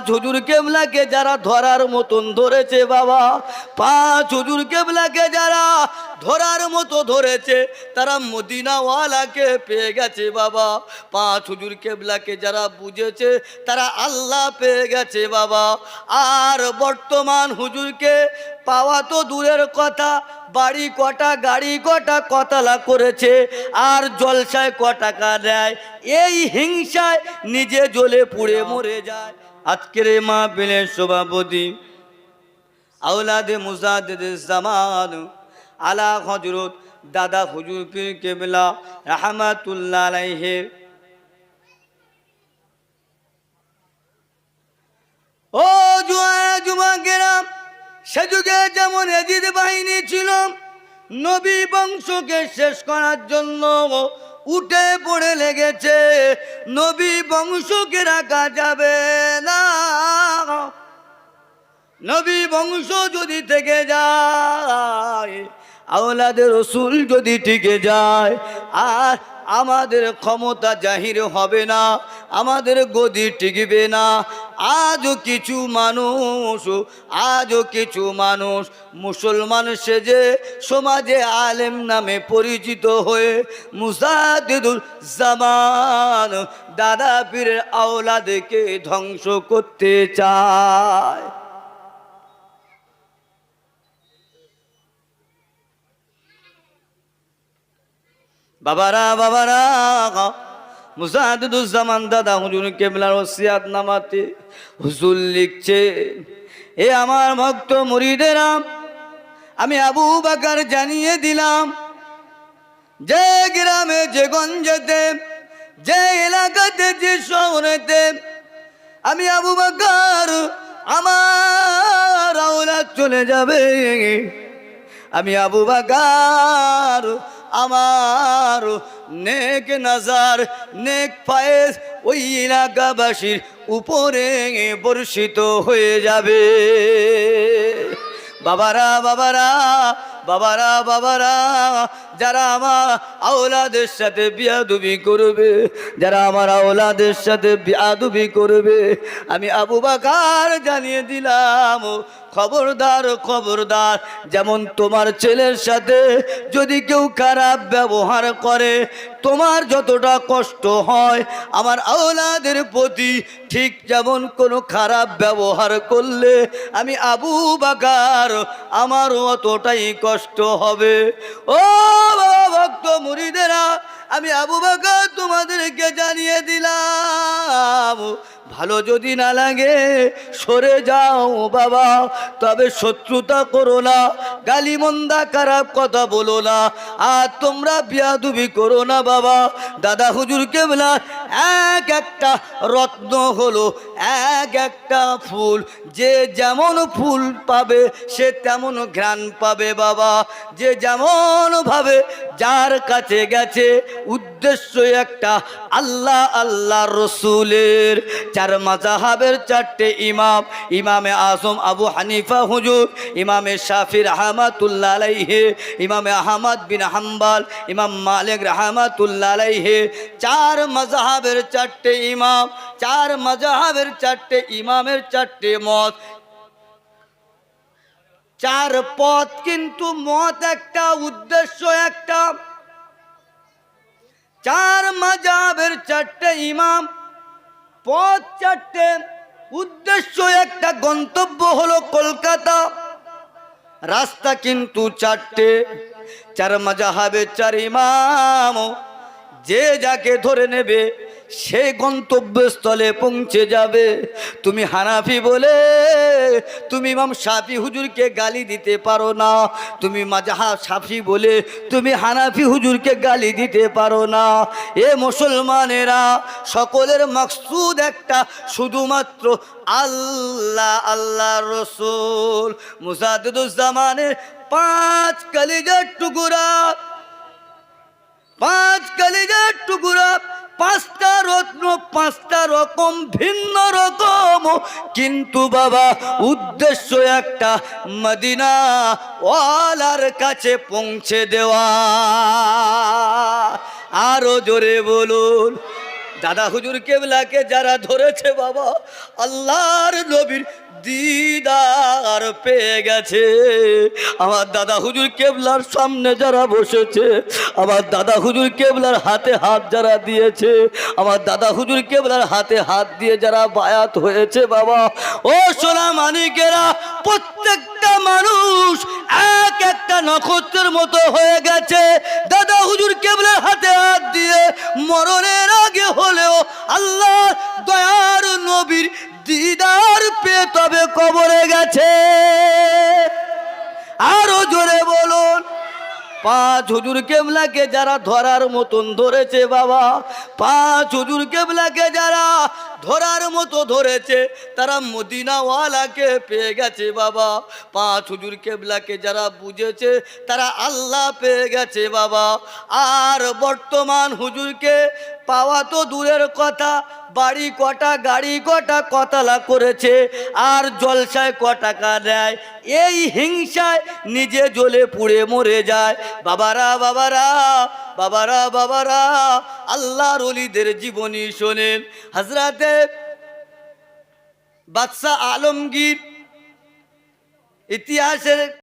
পাঁচ হুজুর কেবলাকে যারা ধরার মতন ধরেছে বাবা, পাঁচ হুজুর কেবলাকে যারা ধরার মতো ধরেছে, তারা মদিনাওয়ালাকে পেয়ে গেছে বাবা। পাঁচ হুজুর কেবলাকে যারা বুঝেছে, তারা আল্লাহ পেয়ে গেছে বাবা। আর বর্তমান হুজুরকে পাওয়া তো দূরের কথা, বাড়ি কটা, গাড়ি কটা, কতলা করেছে, আর জলসায় ক টাকা দেয়, এই হিংসায় নিজে জ্বলে পুড়ে মরে যায়। আজকের মা বিলের সভাপতি আউলাদে মুজাদ্দেদ জামান আলা হজরত দাদা হুজুর পীর কেবলা রাহমাতুল্লাহ ও জুয়া জুমাকেরাম সে যুগে যেমন এজিদ বাহিনী ছিল, নবী বংশকে শেষ করার জন্য উঠে পড়ে লেগেছে, নবী বংশকে রাখা যাবে। নবী বংশ যদি থেকে যায় আওলাদের রসুল যদি টিকে যায়, আর আমাদের ক্ষমতা জাহির হবে না, আমাদের গদি টিকবে না। আজও কিছু মানুষ আজও কিছু মানুষ মুসলমান সেজে সমাজে আলেম নামে পরিচিত হয়ে মুসাদিদুল জামান, দাদা পীরের আওলাদেরকে ধ্বংস করতে চায়। বাবারা বাবারা মুজাহিদুজ্জামান দাদা, হুজুর কেবলার ওসিয়াত নামাতে হুজুর লিখছে, এ আমার ভক্ত মুরিদেরা, আমি আবু বাকার জানিয়ে দিলাম, যে গ্রামে, যে গঞ্জেতে, যে এলাকাতে, যে শহরেতে, আমি আবু বাকার, আমার চলে যাবে। আমি আবু বাকার আমার নেক নাজার নেক পায়েস ওই এলাকাবাসীর উপরে বর্ষিত হয়ে যাবে। বাবারা বাবারা বাবারা বাবারা, যারা আমার আওলাদের সাথে বিয়াদুবি করবে, যারা আমার আওলাদের সাথে বিয়াদুবি করবে, আমি আবু বাকার জানিয়ে দিলাম খবরদার খবরদার, যেমন তোমার ছেলের সাথে যদি কেউ খারাপ ব্যবহার করে, তোমার যতটা কষ্ট হয়, আমার আওলাদের প্রতি ঠিক যেমন কোনো খারাপ ব্যবহার করলে, আমি আবু বাকার, আমারও অতটাই কষ্ট হবে। ও ভক্ত মুড়িদেরা, আমি আবু বাকার তোমাদেরকে জানিয়ে দিলাম। ভালো যদি না লাগে, সরে যাও বাবা, তবে শত্রুতা করো না, গালিমন্দা খারাপ কথা বলো না। আর তোমরা বিয়াদুবি করো না বাবা। দাদা হুজুর কেবলা এক একটা রত্ন হলো এক একটা ফুল। যে যেমন ফুল পাবে, সে তেমন ঘ্রাণ পাবে বাবা। যে যেমন ভাবে যার কাছে গেছে, উদ্দেশ্য একটা আল্লাহ আল্লাহ রসুলের। চার মাজাহাবের চারটে ইমাম, ইমামে আজম আবু হানিফা হুজুর, ইমামে শাফির রহমাতুল্লাহ আলাইহে, ইমামে আহমদ বিন হাম্বাল, ইমাম মালিক রহমাতুল্লাহ আলাইহে। চার মাজাহাবের চারটে ইমাম, চার মাজাহাবের চারটে ইমামের চারটে মত। চার পথ কিন্তু মত একটা, উদ্দেশ্য একটা। চার মাজাবের চারটে ইমাম, পথ চারটে, উদ্দেশ্য একটা, গন্তব্য হলো কলকাতা। রাস্তা কিন্তু চারটে, চার মাজাহাবের চার ইমাম। যে যাকে ধরে নেবে সে গন্তব্যস্থলে পৌঁছে যাবে। তুমি হানাফি বলে, তুমি ইমাম সাফি হুজুরকে গালি দিতে পারো না। তুমি মাজাহা সাফি বলে, তুমি হানাফি হুজুরকে গালি দিতে পারো না। এ মুসলমানেরা, সকলের মকসুদ একটা, শুধুমাত্র আল্লাহ আল্লাহ রসুল। মুসাদুজ্জামানের পাঁচ কালিজার টুকুরা, পাঁচ কালিজার টুকুরা পাঁচটা রত্ন, পাঁচটা রকম, ভিন্ন রকম। কিন্তু বাবা, উদ্দেশ্য একটা মদিনা ওয়ালার কাছে পৌঁছে দেওয়া। আরও জোরে বলুন। দাদা হুজুর কেবলাকে যারা ধরেছে বাবা, আল্লাহর নবীর দিদার পেয়ে গেছে। আমার দাদা হুজুর কেবলার সামনে যারা বসেছে, আমার দাদা হুজুর কেবলার হাতে হাত যারা দিয়েছে, আমার দাদা হুজুর কেবলার হাতে হাত দিয়ে যারা বায়াত হয়েছে বাবা, ও সোনা মানিকেরা, প্রত্যেকটা মানুষ এক একটা নক্ষত্রের মতো হয়ে গেছে। দাদা হুজুর কেবলার হাতে হাত দিয়ে মরণের হলেও আল্লাহ দয়ার নবীর দিদার পেয়ে তবে কবরে গেছে। আরও জোরে বলুন, পাঁচ হুজুর কেবলাকে যারা ধরার মতন ধরেছে বাবা, পাঁচ হুজুর কেবলাকে যারা ধরার মতো ধরেছে, তারা মদিনাওয়ালাকে পেয়ে গেছে বাবা। পাঁচ হুজুর কেবলাকে যারা বুঝেছে, তারা আল্লাহ পেয়ে গেছে বাবা। আর বর্তমান হুজুরকে পাওয়া তো দূরের কথা। বাড়ি কটা, গাড়ি কটা, কতলা করেছে, আর জলসায় ক টাকা দেয়? এই হিংসায় নিজে জ্বলে পুড়ে মরে যায়। বাবারা বাবারা বাবারা বাবারা, আল্লাহর অলিদের জীবনী শোনেন। হাজরাতে বাদশাহ আলমগীর ইতিহাসের